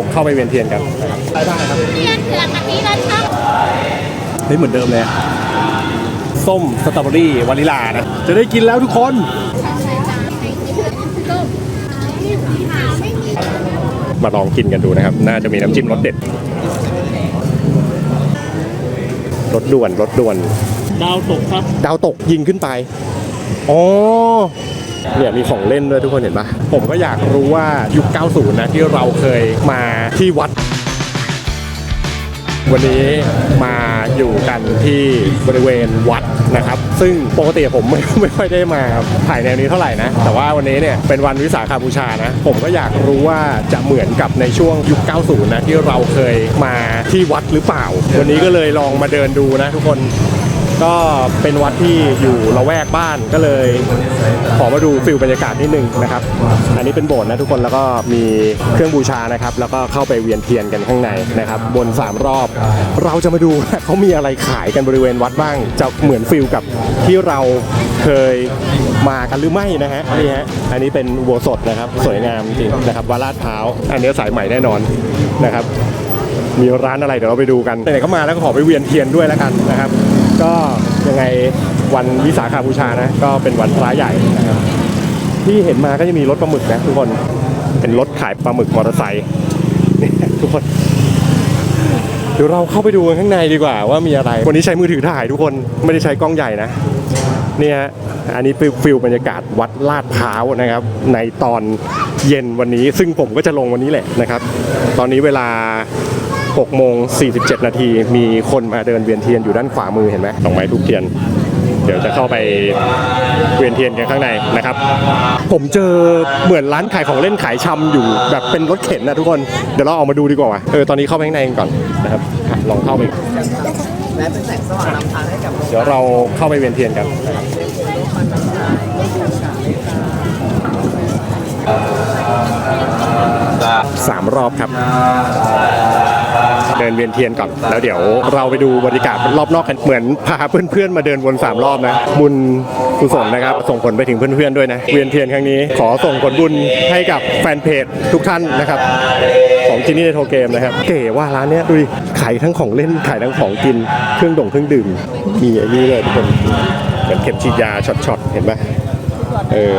ผมเข้าไปเวียนเทียนกันนะครับได้บ้างครับเรียนเถื่อนกะทิรสช่องเฮ้ยเหมือนเดิมเลยอะส้มสตรอเบอรี่วานิลานะ จะได้กินแล้วทุกคนต้มหาไม่มีมาลองกินกันดูนะครับ น่าจะมีน้ำจิ้มรสเด็ด รสด่วนรสด่วน ดาวตกครับ ดาวตกยิงขึ้นไป อ๋อ เนี่ยมีของเล่นด้วยทุกคนเห็นปะผมก็อยากรู้ว่ายุค 90 นะที่เราเคยมาที่วัด วันนี้มาอยู่กันที่บริเวณวัดนะครับ ซึ่งปกติผมไม่ไม่ค่อยได้มาถ่ายแนวนี้เท่าไหร่นะ แต่ว่าวันนี้เนี่ยเป็นวันวิสาขบูชานะ ผมก็อยากรู้ว่าจะเหมือนกับในช่วงยุค 90 นะที่เราเคยมาที่วัดหรือเปล่า วันนี้ก็เลยลองมาเดินดูนะทุกคน ก็เป็นวัดที่อยู่ละแวกบ้านก็เลยขอมาดูฟิลบรรยากาศนิดนึงนะครับ อันนี้เป็นโบสถ์นะทุกคนแล้วก็มีเครื่องบูชานะครับ แล้วก็เข้าไปเวียนเทียนกันข้างในนะครับ บน 3 รอบ เราจะมาดูเขามีอะไรขายกันบริเวณวัดบ้าง จะเหมือนฟิลกับที่เราเคยมากันหรือไม่นะฮะนี่ฮะอันนี้เป็นอุโบสถนะครับ สวยงามจริงนะครับวาลาดพร้าอันนี้สายใหม่แน่นอนนะครับ มีร้านอะไรเดี๋ยวเราไปดูกันไหนๆก็มาแล้วก็ขอไปเวียนเทียนด้วยแล้วกันนะครับ ก็ยังไงวันวิสาขาบูชานะ ก็เป็นวันพระใหญ่นะครับที่เห็นมาก็จะมีรถปลาหมึกนะทุกคนเป็นรถขายปลาหมึกมอเตอร์ไซค์นี่ทุกคนเดี๋ยวเราเข้าไปดูข้างในดีกว่าว่ามีอะไร วันนี้ใช้มือถือถ่ายทุกคนไม่ได้ใช้กล้องใหญ่นะเนี่ยอันนี้ฟิลบรรยากาศวัดลาดพร้าวนะครับ ในตอนเย็นวันนี้ ซึ่งผมก็จะลงวันนี้แหละนะครับ ตอนนี้เวลา 6โมง47 นาทีมีคนมาเดินเวียนเทียนอยู่ด้านขวามือเห็นไหมดอกไม้ทุกเทียน เดี๋ยวจะเข้าไปเวียนเทียนกันข้างในนะครับ ผมเจอเหมือนร้านขายของเล่นขายชำอยู่แบบเป็นรถเข็นนะทุกคน เดี๋ยวเราออกมาดูดีกว่าว่ะเออตอนนี้เข้าไปข้างในกันก่อนนะครับอะลองเข้าไป และเป็นแสงสว่างนำทางให้กับเดี๋ยวเราเข้าไปเวียนเทียนกันนะครับ สามรอบครับ เดินเวียนเทียนก่อน แล้วเดี๋ยวเราไปดูบรรยากาศรอบนอกกันเหมือนพาเพื่อนๆมาเดินวนสามรอบนะ บุญกุศลนะครับ ส่งผลไปถึงเพื่อนๆด้วยนะ เวียนเทียนครั้งนี้ขอส่งผลบุญให้กับแฟนเพจทุกท่านนะครับของจินนี่ในโทเกมนะครับ เก๋ว่าร้านเนี้ยดูดิขายทั้งของเล่นขายทั้งของกินเครื่องด่งเครื่องดื่มมีไอ้นี่เลยทุกคนเหมือนเข็มฉีดยาช็อตๆเห็นไหมเออ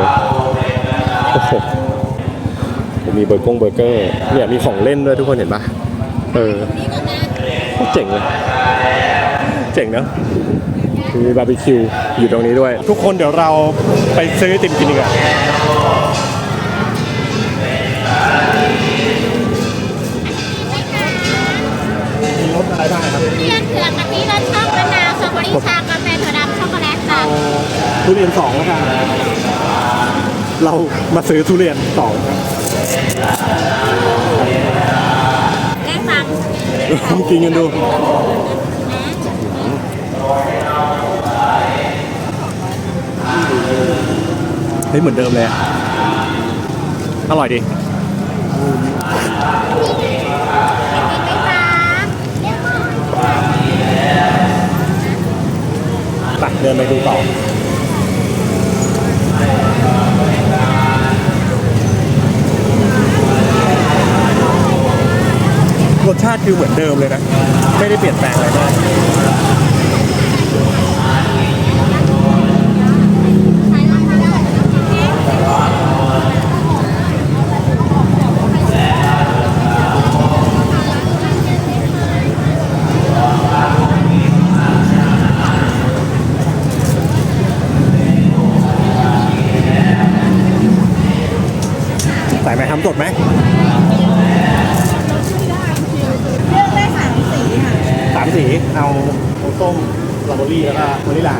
โอ้โห มีเบอร์กงเบอร์เกอร์เนี่ยมีของเล่นด้วยทุกคนเห็นปะเออโคตรเจ๋งเลยเจ๋งเนอะมีบาร์บีคิวอยู่ตรงนี้ด้วย ทุกคนเดี๋ยวเราไปซื้อไอติมกินดีกว่ามีรสอะไรบ้างครับเรียนเถื่อนกะทิรสช่องมะนาวสตรอเบอรี่ชากาแฟถั่วดำช็อกโกแลตค่ะทุเรียนสองแล้วกันเรามาซื้อทุเรียนสองครับ ได้ฟังลองกินกันดู เฮ้ยเหมือนเดิมเลยอะอร่อยดีกินไหมคะเรียกว่า ไปเดินไปดูต่อ รสชาติคือเหมือนเดิมเลยนะ ไม่ได้เปลี่ยนแปลงอะไรมากใส่ไหมทำสดไหม เลือกได้สามสีค่ะ กเอาส้มสตรอเบอรี่แล้วก็วานิลา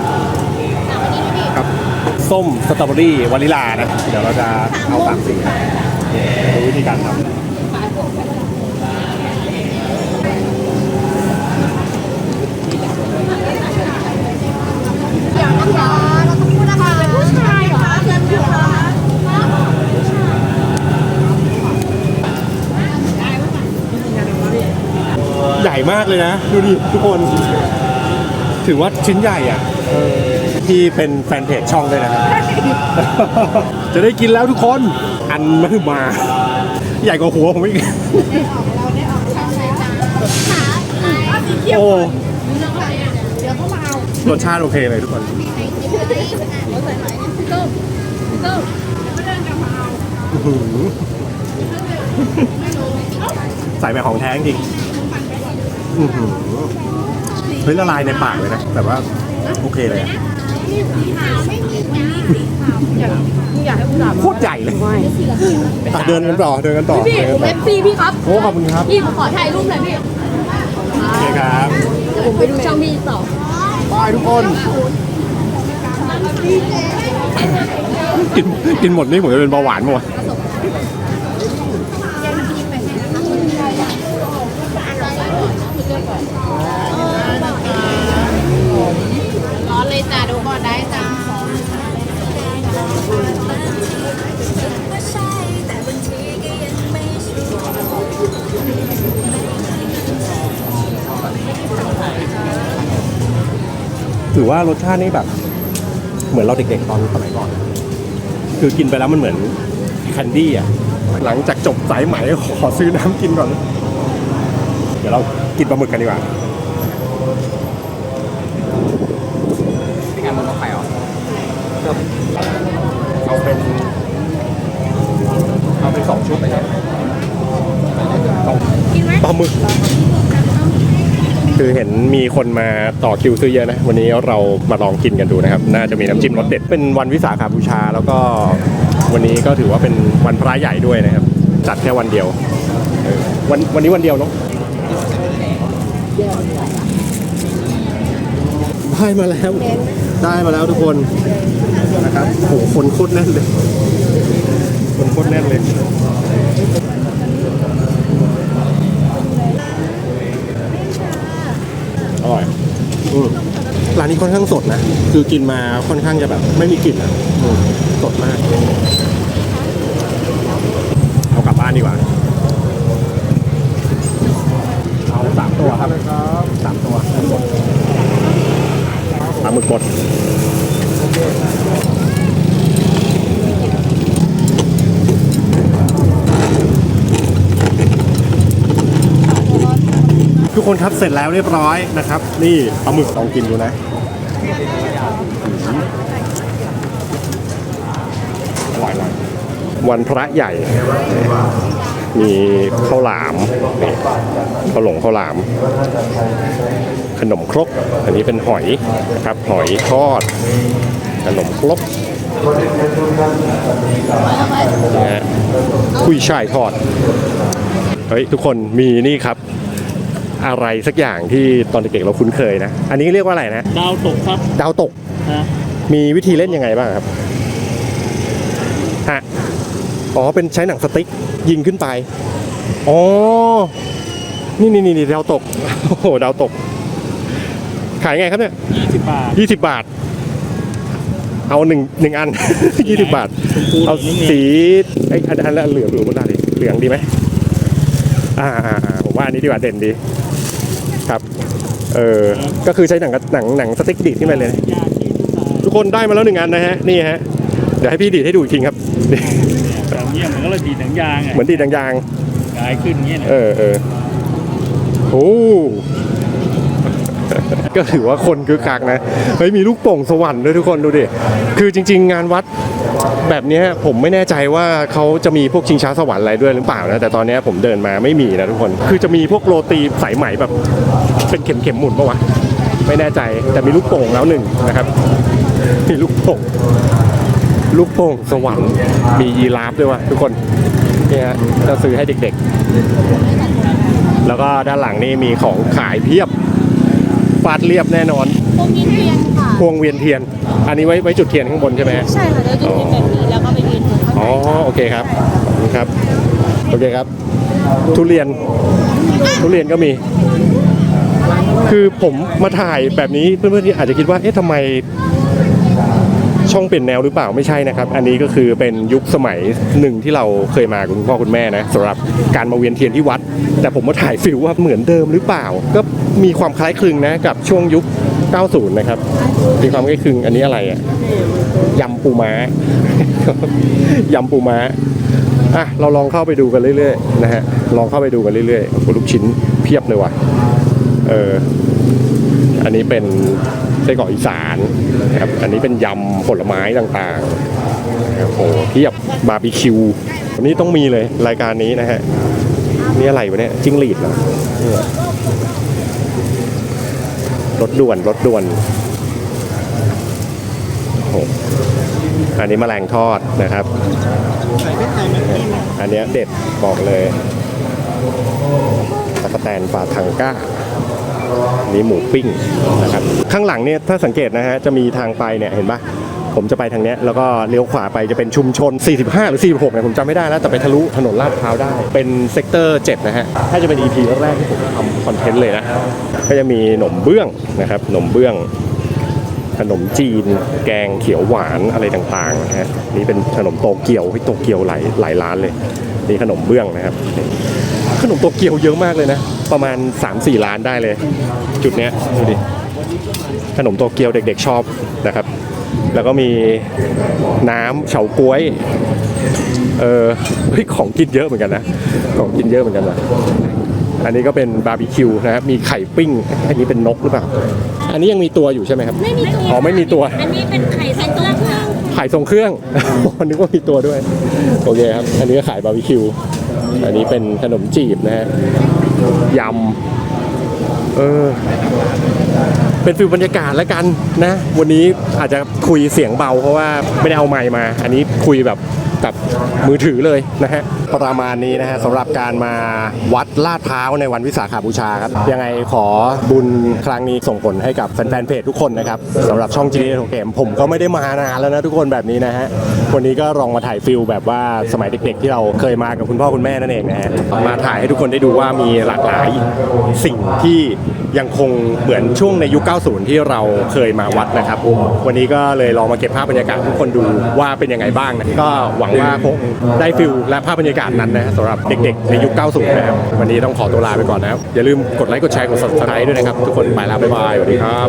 ครับส้มสตรอเบอรี่วานิลานะเดี๋ยวเราจะเอาสามสีครับดูวิธีการทำเดี๋ยวนะคะเราต้องพูดนะคะเป็นผู้ชายเหรอเพื่อนผู้ชาย ใหญ่ มากเลยนะ ดูดิทุกคน ถือว่าชิ้นใหญ่อะเออที่เป็นแฟนเพจช่องด้วยนะครับ จะได้กินแล้วทุกคน อันมหึมา ใหญ่กว่าหัวผมอีกเที่ยวโอ้เดี๋ยวเขามาเอารสชาติโอเคเลยทุกคนเติมเติมอื้อหือใส่แบบของแท้จริง อื้อหือเฮ้ยละลายในปากเลยนะ แต่ว่าโอเคเลยอะอยากให้คุณถามโคตรใหญ่เลยอะเดินกันต่อเดินกันต่อพี่เดินผมกันเอต่อฟซีพี่ครับ โอ้ขอบคุณครับพี่ผมขอถ่ายรูปหน่อยพี่ โอเคครับ ผมไปดูช่องพี่ต่อ บายทุกคน กินกินหมดนี่ผมจะเป็นเบาหวานหมด ร้อนเลยจ้าดูก่อนได้จ้าถือว่ารสชาตินี่แบบ เหมือนเราเด็กๆตอนสมัยก่อน คือกินไปแล้วมันเหมือนแคนดี้อะ หลังจากจบสายไหมขอซื้อน้ำกินก่อน ดี๋ยวเรากินปลาหมึกกันดีกว่าในการมันต้องไข่หรอเอาเป็นเอาเป็นสองชุดไปครับเอาปลาหมึก คือเห็นมีคนมาต่อคิวซื้อเยอะนะ วันนี้เรามาลองกินกันดูนะครับ น่าจะมีน้ำจิ้มรสเด็ด เป็นวันวิสาขาบูชา แล้วก็วันนี้ก็ถือว่าเป็นวันพระใหญ่ด้วยนะครับ จัดแค่วันเดียวเออวันวันนี้วันเดียวเนาะ ได้มาแล้ว ได้มาแล้วทุกคนนะครับโหคนโคตรแน่นเลยคนโคตรแน่นเลยอร่อยอืมร้านนี้ค่อนข้างสดนะ คือกินมาค่อนข้างจะแบบ ไม่มีกลิ่นอะอืมสดมาก เอากลับบ้านดีกว่าเอาสามตัวครับสามตัวปลาหมึกบดทุกคนครับเสร็จแล้วเรียบร้อยนะครับ นี่ปลาหมึกลองกินดูนะอร่อยเลยวันพระใหญ่ มีข้าวหลามนี่ข้าวหลงข้าวหลาม ขนมครก อันนี้เป็นหอยนะครับ หอยทอด ขนมครกนะฮะคุยช่ายทอด เฮ้ย ทุกคนมีนี่ครับ อะไรสักอย่างที่ตอนเด็กๆเราคุ้นเคยนะ อันนี้เรียกว่าอะไรนะ ดาวตกครับ ดาวตกนะมีวิธีเล่นยังไงบ้างครับฮะ อ๋อ เป็นใช้หนังสติ๊กยิงขึ้นไป อ๋อ นี่นี่นี่ดาวตก โอ้โห ดาวตก ขายไงครับเนี่ย20บาทยี่สิบบาท เอาหนึ่งหนึ่งอัน ยี่สิบบาทชมพูเอานี่ไงสีไอ้อันอันละเหลืองเหลืองก็ได้ดิเหลืองดีไหมอ่าอ่าอ่าผมว่าอันนี้ดีกว่าเด่นดี ครับ เออ ก็คือใช้หนังหนังหนังสติ๊กดีดขึ้นไปเลยยากที่ทุกสายทุกคนได้มาแล้วหนึ่งอันนะฮะ นี่ฮะ เดี๋ยวให้พี่ดีดให้ดูอีกทีครับนี่แบบ เนี้ยเหมือนกับเราดีดหนังยางอะเหมือนดีดยางกายขึ้นเงี้ยๆนะเออเออโอ้ก็ถือว่าคนคึกคักนะ เฮ้ยมีลูกโป่งสวรรค์ด้วยทุกคนดูดิ คือจริง ๆ งานวัดแบบเนี้ยผมไม่แน่ใจว่าเขาจะมีพวกชิงช้าสวรรค์อะไรด้วยหรือเปล่านะ แต่ตอนเนี้ยผมเดินมาไม่มีนะทุกคน คือจะมีพวกโรตีสายไหมแบบเป็นเข็มๆหมุนปะวะ ไม่แน่ใจแต่มีลูกโป่งแล้วหนึ่งนะครับ มีลูกโป่ง ลูกโป่งสวรรค์มียีราฟด้วยว่ะทุกคนเนี่ยฮะจะซื้อให้เด็กๆ แล้วก็ด้านหลังนี่มีของขายเพียบฟาดเรียบแน่นอนพวกนี้เรียนค่ะพวงเวียนเทียน อันนี้ไว้ไว้จุดเทียนข้างบนใช่ไหมฮะใช่ค่ะเราจะเป็นแบบนี้แล้วก็ไปยืนอยู่ข้างอ๋อโอเคครับขอบคุณครับโอเคครับ ทุเรียนทุเรียนก็มีคือผมมาถ่ายแบบนี้เพื่อนๆที่อาจจะคิดว่า เอ๊ะทำไม ช่องเปลี่ยนแนวหรือเปล่าไม่ใช่นะครับ อันนี้ก็คือเป็นยุคสมัยหนึ่งที่เราเคยมาคุณพ่อคุณแม่นะสำหรับการมาเวียนเทียนที่วัด แต่ผมมาถ่ายฟิลว่าเหมือนเดิมหรือเปล่า ก็มีความคล้ายคลึงนะกับช่วงยุค 90 นะครับ มีความคล้ายคลึงอันนี้อะไรอะยำปูม้า ยำปูม้าอะเราลองเข้าไปดูกันเรื่อยๆนะฮะลองเข้าไปดูกันเรื่อยๆลูกชิ้นเพียบเลยว่ะเอออันนี้เป็น ส้กรอกอีสานนะครับอันนี้เป็นยำผลไม้ต่างๆโอ้โหเทียบบาร์บีคิวันนี้ต้องมีเลยรายการนี้นะฮะนี่อะไรวะเนี่ยจิ้งหรีดเหรอรถด่วนรถด่วนโอ้อันนี้แมลงทอดนะครับ อันนี้เด็ดบอกเลยตะกแตนปลาทังก้า นี่หมูปิ้งนะครับข้างหลังเนี่ยถ้าสังเกตนะฮะจะมีทางไปเนี่ยเห็นปะผมจะไปทางเนี้ยแล้วก็เลี้ยวขวาไปจะเป็นชุมชน 45 หรือ 46เนี่ยผมจำไม่ได้แล้วแต่ไปทะลุถนนลาดพร้าวได้ เป็นเซกเตอร์ 7 นะฮะ ถ้าจะเป็น EP แรกๆที่ผมทำคอนเทนต์เลยนะ ก็จะมีหนมเบื้องนะครับหนมเบื้อง ขนมจีน แกงเขียวหวานอะไรต่างๆนะฮะนี่เป็นขนมโตเกียวให้โตเกียวหลายหลายร้านเลย นี่ขนมเบื้องนะครับ ขนมโตเกียวเยอะมากเลยนะ ประมาณ 3-4 ล้านได้เลย จุดเนี้ยดูดิขนมโตเกียวเด็กๆชอบนะครับ แล้วก็มีน้ำเฉาก๊วย เออเฮ้ยของกินเยอะเหมือนกันนะ ของกินเยอะเหมือนกันนะอันนี้ก็เป็นบาร์บีคิวนะครับ มีไข่ปิ้ง อันนี้เป็นนกหรือเปล่า อันนี้ยังมีตัวอยู่ใช่ไหมครับ ไม่มีตัวอ๋อไม่มีตัว อันนี้เป็นไข่ใส่ตัวเครื่องขายทรงเครื่องนึกว่ามีตัวด้วย โอเคครับ อันนี้ก็ขายบาร์บีคิว อันนี้เป็นขนมจีบนะฮะยำเออเป็นฟิลบรรยากาศแล้วกันนะ วันนี้อาจจะคุยเสียงเบาเพราะว่าไม่ได้เอาไมค์มา อันนี้คุยแบบ กับมือถือเลยนะฮะประมาณนี้นะฮะสำหรับการมาวัดลาดพร้าวในวันวิสาขาบูชาครับยังไงขอบุญครั้งนี้ส่งผลให้กับแฟนๆเพจทุกคนนะครับสำหรับช่องจีเนียโเกมผมก็ไม่ได้มานานแล้วนะทุกคนแบบนี้นะฮะวันนี้ก็ลองมาถ่ายฟิลแบบว่าสมัยเด็กๆ ที่เราเคยมากับคุณพ่อคุณแม่นั่นเองนะฮะมาถ่ายให้ทุกคนได้ดูว่ามีหลากหลายสิ่งที่ยังคงเหมือนช่วงในยุค 90 ที่เราเคยมาวัดนะครับ วันนี้ก็เลยลองมาเก็บภาพบรรยากาศให้ทุกคนดูว่าเป็นยังไงบ้างนะก็หวังว่าคงได้ฟิลและภาพบรรยากาศนั้นนะฮะสำหรับเด็กๆในยุค 90 นะครับ วันนี้ต้องขอตัวลาไปก่อนนะครับ อย่าลืมกดไลค์กดแชร์กด subscribe ด้วยนะครับ ทุกคนไปแล้วบ๊ายบายสวัสดีครับ